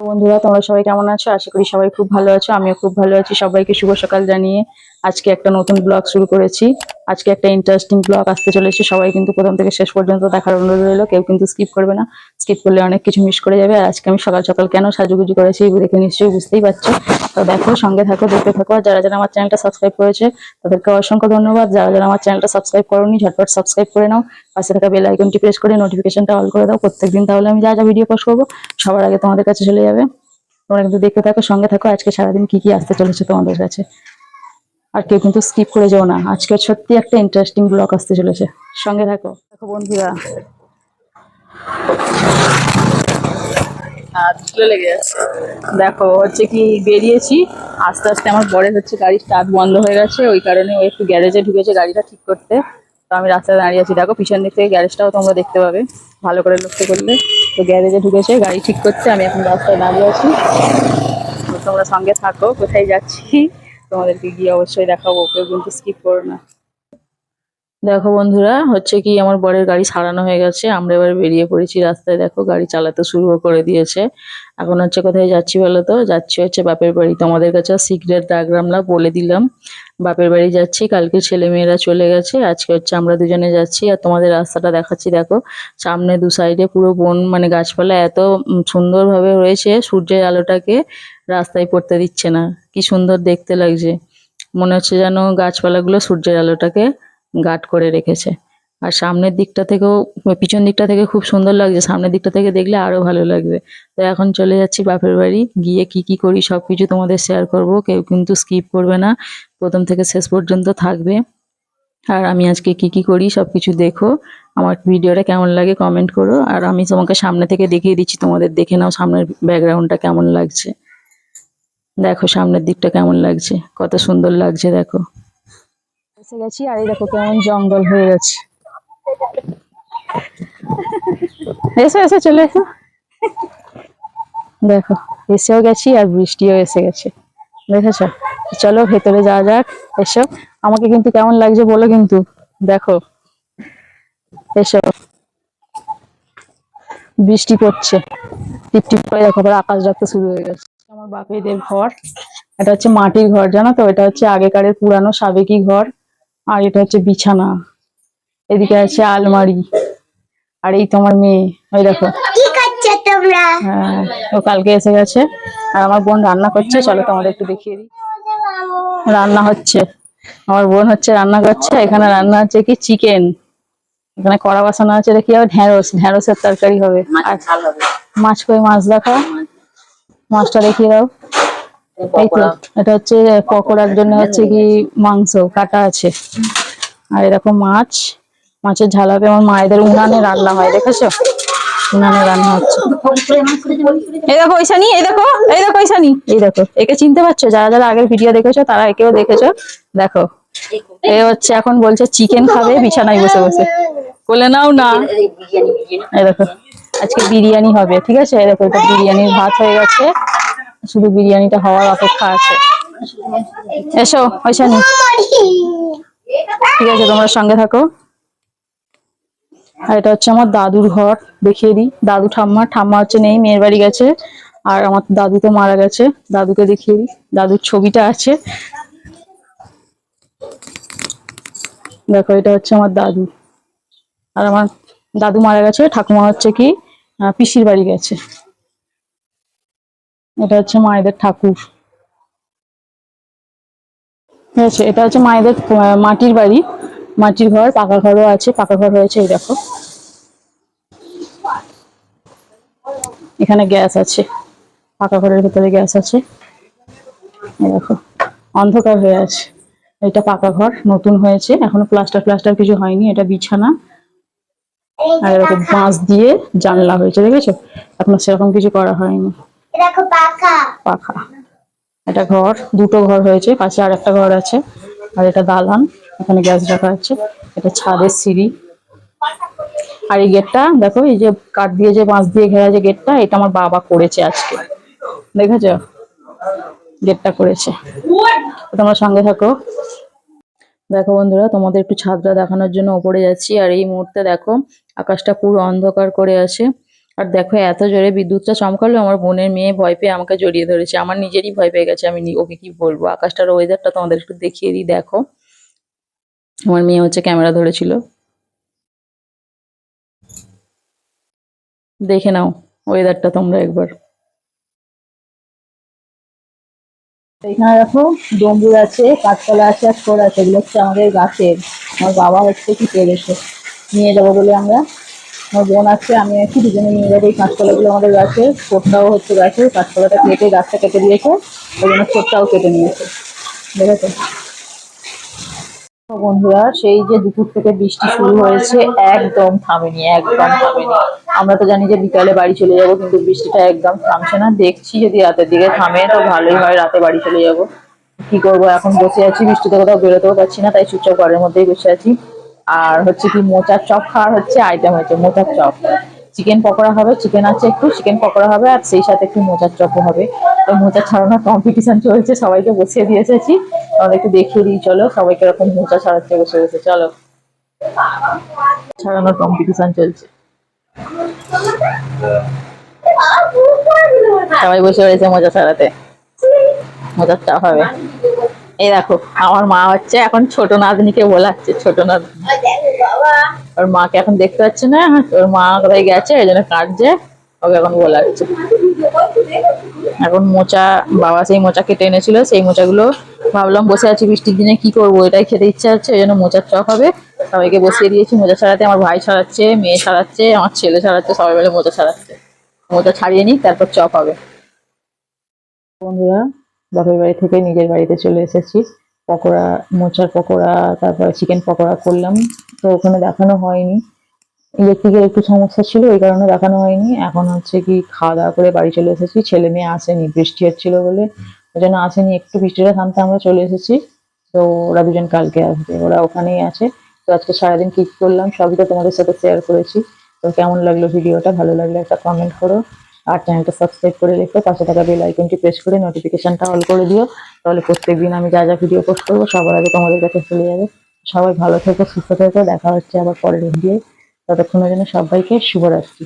বন্ধুরা, তোমরা সবাই কেমন আছো? আশা করি সবাই খুব ভালো আছো। আমিও খুব ভালো আছি। সবাইকে শুভ সকাল জানিয়ে আজকে একটা নতুন ব্লগ শুরু করেছি। আজকে একটা ইন্টারেস্টিং ব্লগ আসতে চলেছে। সবাই কিন্তু প্রথম থেকে শেষ পর্যন্ত দেখার অনুরোধ রইল। কেউ কিন্তু স্কিপ করবে না। স্কিপ করলে অনেক কিছু মিস করে যাবে। আর আজকে আমি সকাল সকাল কেন সাজুগুজু করেছি দেখে নিশ্চয়ই বুঝতেই পারছ। তো দেখো, সঙ্গে থাকো, দেখতে থাকো। আর যারা যারা আমার চ্যানেলটা সাবস্ক্রাইব করেছে, তাদেরকে অসংখ্য ধন্যবাদ। যারা যারা আমার চ্যানেলটা সাবস্ক্রাইব করোনি, ঝটপট সাবস্ক্রাইব করে নাও। পাশে থাকা বেল আইকনটি প্রেস করে নোটিফিকেশনটা অল করে দাও। প্রত্যেকদিন তাহলে আমি যা যা ভিডিও পোস্ট করব, সবার আগে তোমাদের কাছে চলে যাবে। তোমরা কিন্তু দেখতে থাকো, সঙ্গে থাকো। আজকে সারাদিন কি কি আসতে চলেছে তোমাদের কাছে। আর কেউ কিন্তু স্কিপ করে যাও না। আজকে সত্যি একটা ইন্টারেস্টিং ব্লগ আসতে চলেছে। সঙ্গে থাকো। দেখো বন্ধুরা দেখো, হচ্ছে কি বেরিয়েছি। আস্তে আস্তে আমার বরের হচ্ছে গাড়ির স্টার্ট বন্ধ হয়ে গেছে। ওই কারণে ও একটু গ্যারেজে ঢুকেছে গাড়িটা ঠিক করতে। তো আমি রাস্তায় দাঁড়িয়ে আছি। দেখো, পিছন দিক থেকে গ্যারেজটাও তোমরা দেখতে পাবে। ভালো করে লক্ষ্য করলে। তো গ্যারেজে ঢুকেছে, গাড়ি ঠিক করতে আমি এখন রাস্তায় দাঁড়িয়ে আছি। তোমরা সঙ্গে থাকো, কোথায় যাচ্ছি? তোমাদেরকে গিয়ে অবশ্যই দেখাবো। কেউ কিন্তু স্কিপ করো না। দেখো বন্ধুরা, হচ্ছে কি আমার বরের গাড়ি সারানো হয়ে গেছে। আমরা এবার বেরিয়ে পড়েছি রাস্তায়। দেখো, গাড়ি চালাতে শুরু করে দিয়েছে। এখন হচ্ছে কোথায় যাচ্ছি বলো তো? যাচ্ছি হচ্ছে বাপের বাড়ি। তোমাদের কাছে সিক্রেট ডাকলাম না বলে দিলাম। বাপের বাড়ি যাচ্ছি, কালকে ছেলে মেয়েরা চলে গেছে। আজকে হচ্ছে আমরা দুজনে যাচ্ছি। আর তোমাদের রাস্তাটা দেখাচ্ছি, দেখো। সামনে দু সাইডে পুরো বন মানে গাছপালা এত সুন্দরভাবে রয়েছে, সূর্যের আলোটাকে রাস্তায় পড়তে দিচ্ছে না। কি সুন্দর দেখতে লাগছে। মনে হচ্ছে যেন গাছপালাগুলো সূর্যের আলোটাকে গার্ড করে রেখেছে। আর সামনের দিকটা থেকেও, পিছন দিকটা থেকে খুব সুন্দর লাগছে। সামনের দিকটা থেকে দেখলে আরও ভালো লাগবে। তো এখন চলে যাচ্ছি বাপের বাড়ি। গিয়ে কি কি করি সব কিছু তোমাদের শেয়ার করব। কেউ কিন্তু স্কিপ করবে না। প্রথম থেকে শেষ পর্যন্ত থাকবে। আর আমি আজকে কি কি করি সব কিছু দেখো। আমার ভিডিওটা কেমন লাগে কমেন্ট করো। আর আমি তোমাকে সামনে থেকে দেখিয়ে দিচ্ছি। তোমাদের দেখে নাও সামনের ব্যাকগ্রাউন্ডটা কেমন লাগছে। দেখো সামনের দিকটা কেমন লাগছে। কত সুন্দর লাগছে, দেখো। এসে গেছি, আর এই দেখো কেমন জঙ্গল হয়ে গেছে। এসো এসো, চলে এসো। দেখো, এসেও গেছি আর বৃষ্টিও এসে গেছে। দেখেছ? চলো, ভেতরে যাওয়া যাক, এসো। আমাকে কিন্তু কেমন লাগছে বলো কিন্তু, দেখো। এসো। বৃষ্টি পড়ছে। টিপ টিপ করে দেখো, আবার আকাশ ডাকতে শুরু হয়ে গেছে। আমার বাপেদের ঘর, এটা হচ্ছে মাটির ঘর, জানো তো? এটা হচ্ছে আগেকারের পুরানো সাবেকি ঘর। আর এটা হচ্ছে বিছানা। এদিকে আছে আলমারি। আর এই তোমার মেয়ে। ওই দেখো। হ্যাঁ ও কালকে এসে গেছে। আর আমার বোন রান্না করছে। চলো তোমাদের একটু দেখিয়ে দিই। রান্না হচ্ছে। আমার বোন হচ্ছে রান্না করছে। এখানে রান্না হচ্ছে কি চিকেন। এখানে কড়া বসানো আছে। এটা কি হবে? ঢেঁড়স ঢেঁড়সের তরকারি হবে। আর মাছ কই মাছ দেখা মাছটা দেখিয়ে দাও। এই তো এটা হচ্ছে পকোড়ার জন্য হচ্ছে কি মাংস কাটা আছে। আর এরকম মাছ মাছের ঝাল আমার মায়েদের উনানে রান্না হয় দেখেছ? উনানে রান্না হচ্ছে। এই দেখো ঐশানি এই দেখো এই দেখো ঐশানি। এই দেখো একে চিনতে পারছ? যারা যারা আগের ভিডিও দেখেছ তারা একেও দেখেছ। দেখো এ হচ্ছে এখন বলছে চিকেন খাবে বিছানায় বসে বসে। বলে নাও না। এই দেখো আজকে বিরিয়ানি হবে ঠিক আছে? এই দেখো এটা বিরিয়ানির ভাত হয়ে গেছে। শুধু বিরিয়ানিটা হওয়ার অপেক্ষা আছে। এসো ঐশানি ঠিক আছে, তোমরা সঙ্গে থাকো। আর এটা হচ্ছে আমার দাদুর ঘর, দেখিয়ে দিই। দাদু ঠাম্মা ঠাম্মা হচ্ছে নেই, মেয়ের বাড়ি গেছে। আর আমার দাদু তো মারা গেছে, দাদুকে দেখিয়ে দিই। দাদুর ছবিটা আছে। দেখো, এটা হচ্ছে আমার দাদু। আর আমার দাদু মারা গেছে, ঠাকুমা হচ্ছে কি পিসির বাড়ি গেছে। এটা হচ্ছে মায়েদের ঠাকুর। ঠিক আছে, এটা হচ্ছে মায়েদের মাটির বাড়ি। মাটির ঘর, পাকা ঘরও আছে, পাকা ঘর হয়েছে এই দেখো। এখানে গ্যাস আছে, পাকা ঘরের ভেতরে গ্যাস আছে। দেখো, অন্ধকার হয়ে আছে। এটা পাকা ঘর, নতুন হয়েছে, এখনও প্লাস্টার প্লাস্টার কিছু হয়নি, এটা বিছানা। আর এরকম বাঁশ দিয়ে জানলা হয়েছে, দেখেছ? এখনও সেরকম কিছু করা হয়নি। পাখা। এটা ঘর, দুটো ঘর হয়েছে, পাশে আর একটা ঘর আছে, আর এটা দালান, এখানে গ্যাস রাখা আছে, এটা ছাদের সিঁড়ি। আর এই গেটটা, দেখো, এই যে কাঠ দিয়ে যে বাঁশ দিয়ে ঘেরা যে গেটটা, এটা আমার বাবা করেছে আজকে। দেখেছ? গেটটা করেছে। তোমরা সঙ্গে থাকো। দেখো বন্ধুরা, তোমাদের একটু ছাদটা দেখানোর জন্য ওপরে যাচ্ছি, আর এই মুহূর্তে দেখো, আকাশটা পুরো অন্ধকার করে আছে। আর দেখো, এত জোরে বিদ্যুৎটা চমকালো, আমার বোনের মেয়ে ভয় পেয়ে আমাকে জড়িয়ে ধরেছে। আমার নিজেরই ভয় পেয়ে গেছে, আমি ওকে কি বলব? আকাশটার ওয়েদারটা তোমাদের একটু দেখিয়ে দিই, দেখো। আমার মেয়ে হচ্ছে ক্যামেরা ধরেছিল। দেখে নাও ওয়েদারটা তোমরা একবার। এখানে দেখো ডম্বুর আছে কাঠকলা আছে, আর ছোড় আছে, এগুলো হচ্ছে আমাদের গাছের। আমার বাবা হচ্ছে কি পেরেছে। নিয়ে যাব বলে আমরা। আমার বোন আছে, আমি আছি, দুজনে নিয়ে যাব এই কাঁচকলাগুলো আমাদের গাছে ছোটটাও হচ্ছে গাছে, কাঁচকলাটা কেটে গাছটা কেটে দিয়েছে, ওই জন্য ছোটটাও কেটে নিয়েছে। দেখেছ বন্ধুরা, সেই যে দুপুর থেকে বৃষ্টি শুরু হয়েছে, একদম থামেনি একদম থামেনি। আমরা তো জানি যে বিকালে বাড়ি চলে যাব, কিন্তু বৃষ্টিটা একদম থামছে না। দেখছি যদি রাতের দিকে থামে, তো ভালোই হয় রাতে বাড়ি চলে যাব। কি করব? এখন বসে আছি, বৃষ্টিতে কোথাও বেরোতেও পারছি না, তাই চুপচাপ ঘরের মধ্যেই বসে আছি। আর হচ্ছে কি মোচার চপ খাওয়ার হচ্ছে আইটেম হচ্ছে মোচার চপ। চিকেন পকোড়া হবে চিকেন আছে একটু চিকেন পকোড়া হবে, আর সেই সাথে একটু মোচার চপও হবে। তো মোচা ছাড়ানোর কম্পিটিশন চলছে, সবাইকে বসিয়ে দিয়ে এসেছি। তাহলে একটু দেখিয়ে দিই, চলো, সবাইকে এরকম মোচা ছাড়াচ্ছে বসে বসে, চলো। ছাড়ানোর কম্পিটিশন চলছে। সবাই বসে রয়েছে মোজা ছাড়াতে। মোজার চা হবে। এই দেখো, আমার মা হচ্ছে এখন ছোট নাতনিকে বলাচ্ছে, ছোট নাতনি। ওর মাকে এখন দেখতে পাচ্ছে না, ওর মা কোথায় গেছে ওই জন্য কাটছে ওকে এখন বলাচ্ছে। এখন মোচা, বাবা সেই মোচা কেটে এনেছিল সেই মোচাগুলো ভাবলাম বসে আছি বৃষ্টির দিনে, কি করব, এটাই খেতে ইচ্ছা হচ্ছে ওই জন্য মোচার চক হবে। সবাইকে বসিয়ে দিয়েছি, মোচা ছাড়াতে আমার ভাই ছাড়াচ্ছে, মেয়ে ছাড়াচ্ছে, আমার ছেলে ছাড়াচ্ছে, সবাই মিলে মোচা ছাড়াচ্ছে। মোচা ছাড়িয়ে নিই তারপর চপ হবে। বন্ধুরা বাপের বাড়ি থেকে নিজের বাড়িতে চলে এসেছি। পকোড়া, মোচার পকোড়া, তারপরে চিকেন পকোড়া করলাম। তো ওখানে দেখানো হয়নি। ইলেকট্রিকের একটু সমস্যা ছিল ওই কারণে দেখানো হয়নি। এখন হচ্ছে কি খাওয়া দাওয়া করে বাড়ি চলে এসেছি। ছেলে মেয়ে আসেনি, বৃষ্টি হচ্ছিল বলে। ওই জন্য আসেনি, একটু বৃষ্টিটা থামতে আমরা চলে এসেছি। তো ওরা দুজন কালকে আসবে, ওরা ওখানেই আছে। তো আজকে সারাদিন কি করলাম, সবই তো তোমাদের সাথে শেয়ার করেছি। তো কেমন লাগল ভিডিওটা? ভালো লাগলে একটা কমেন্ট করো। আর চ্যানেলটা সাবস্ক্রাইব করে রেখো, পাশে থাকা বেল আইকনটি প্রেস করে নোটিফিকেশনটা অল করে দিও, তাহলে প্রত্যেকদিন আমি যা যা ভিডিও পোস্ট করব সবার আগে তোমাদের কাছে চলে যাবে। সবাই ভালো থেকো, সুস্থ থেকো, দেখা হচ্ছে আবার পরের ভিডিও ততক্ষণের জন্য সবাইকে শুভরাত্রি।